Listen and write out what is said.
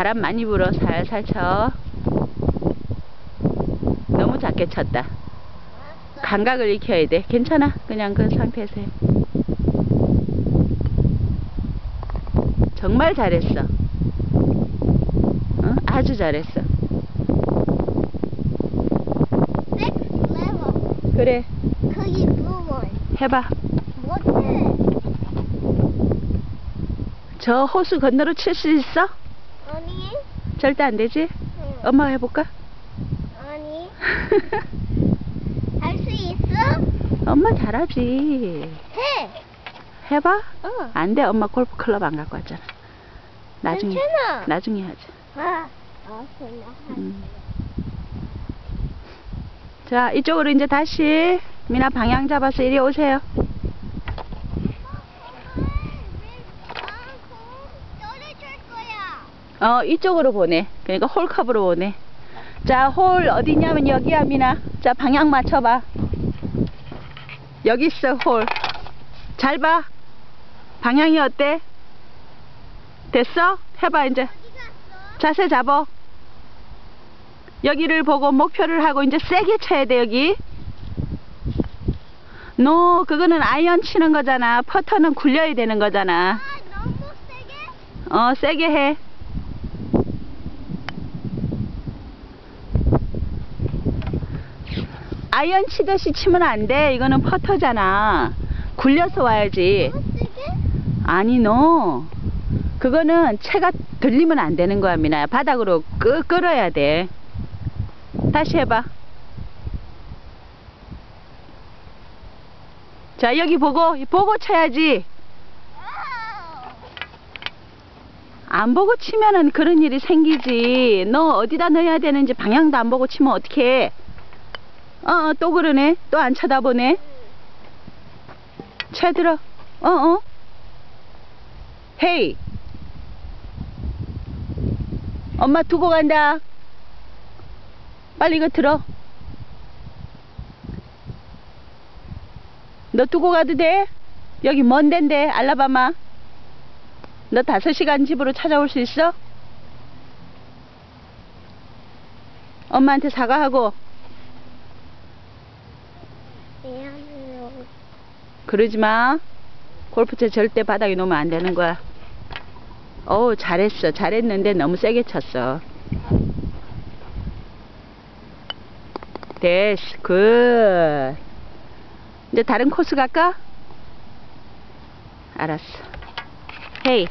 바람 많이 불어 살살 쳐. 너무 작게 쳤다. 감각을 익혀야 돼. 괜찮아. 그냥 그 상태에서 해. 정말 잘했어. 응? 아주 잘했어. 그래. 해봐. 못해. 저 호수 건너로 칠 수 있어? 아니. 절대 안 되지? 응. 엄마 해볼까? 아니. 할 수 있어? 엄마 잘하지. 해. 해봐. 어. 안 돼. 엄마 골프 클럽 안 갖고 왔잖아. 나중에. 괜찮아. 나중에 하자. 아. 아. 음. 자, 이쪽으로 이제 다시 미나 방향 잡아서 이리 오세요. 어, 이쪽으로 보내. 그러니까 홀컵으로 오네. 자, 홀 어디냐면 여기야, 미나. 자, 방향 맞춰봐. 여기 있어, 홀. 잘 봐. 방향이 어때? 됐어? 해봐, 이제. 자세 잡어. 여기를 보고 목표를 하고 이제 세게 쳐야 돼, 여기. 노, 그거는 아이언 치는 거잖아. 퍼터는 굴려야 되는 거잖아. 아, 너무 세게? 어, 세게 해. 아이언 치듯이 치면 안 돼. 이거는 퍼터잖아. 굴려서 와야지. 아니, 너. 그거는 채가 들리면 안 되는 거야, 미나야. 바닥으로 끄, 끌어야 돼. 다시 해봐. 자, 여기 보고, 보고 쳐야지. 아. 안 보고 치면은 그런 일이 생기지. 너 어디다 넣어야 되는지 방향도 안 보고 치면 어떡해. 어, 어, 또 그러네. 또 안 쳐다보네. 채 들어. 어, 어. 헤이. 엄마 두고 간다. 빨리 이거 들어. 너 두고 가도 돼? 여기 먼 데인데, 알라바마. 너 다섯 시간 집으로 찾아올 수 있어? 엄마한테 사과하고 그러지 마. 골프채 절대 바닥에 놓으면 안 되는 거야. 어우 잘했어. 잘했는데 너무 세게 쳤어. 됐어. 굿. 이제 다른 코스 갈까? 알았어. 헤이.